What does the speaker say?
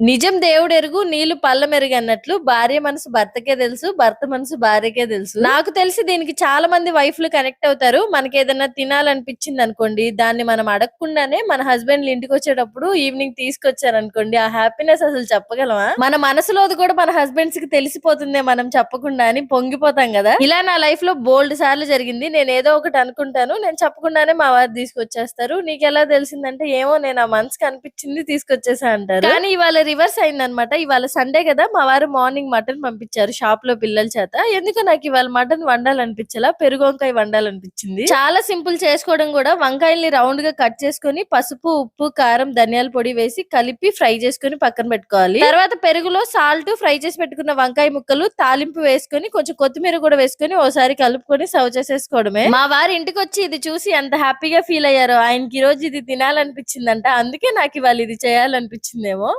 నిజం దేవుడెరుగు నీళ్ళు పళ్ళమెరుగు అన్నట్లు భార్య మనసు భర్తకే తెలుసు భర్త మనసు భార్యకే తెలుసు. నాకు తెలిసి దీనికి చాలా మంది వైఫ్లు కనెక్ట్ అవుతారు. మనకి ఏదైనా తినాలనిపించింది అనుకోండి దాన్ని మనం అడగకుండానే మన హస్బెండ్ ఇంటికి వచ్చేటప్పుడు ఈవినింగ్ తీసుకొచ్చారు అనుకోండి ఆ హ్యాపీనెస్ అసలు చెప్పగలమా? మన మనసులోది కూడా మన హస్బెండ్స్కి తెలిసిపోతుందే మనం చెప్పకుండా అని పొంగిపోతాం కదా. ఇలా నా లైఫ్లో బోల్డ్ సార్లు జరిగింది. నేను ఏదో ఒకటి అనుకుంటాను. నేను చెప్పకుండానే మా వారు తీసుకొచ్చేస్తారు. నీకు ఎలా తెలిసిందంటే ఏమో నేను ఆ మనసుకి అనిపించింది తీసుకొచ్చేసా అంటారు. కానీ ఇవాళ రివర్స్ అయిందనమాట. ఇవాళ సండే కదా మా వారు మార్నింగ్ మటన్ పంపించారు షాప్లో పిల్లల చేత. ఎందుకు నాకు ఇవాళ మటన్ వండాలనిపించలా పెరుగు వంకాయ వండాలనిపించింది. చాలా సింపుల్ చేసుకోవడం కూడా. వంకాయల్ని రౌండ్గా కట్ చేసుకొని పసుపు ఉప్పు కారం ధనియాల పొడి వేసి కలిపి ఫ్రై చేసుకొని పక్కన పెట్టుకోవాలి. తర్వాత పెరుగులో సాల్ట్ ఫ్రై చేసి పెట్టుకున్న వంకాయ ముక్కలు తాలింపు వేసుకొని కొంచెం కొత్తిమీర కూడా వేసుకొని ఓసారి కలుపుకొని సర్వ్ చేసేసుకోవడమే. మా వారి ఇంటికి వచ్చి ఇది చూసి ఎంత హ్యాపీగా ఫీల్ అయ్యారో. ఆయనకి ఈ రోజు ఇది తినాలనిపించిందంట. అందుకే నాకు ఇవాళ ఇది చేయాలనిపించిందేమో.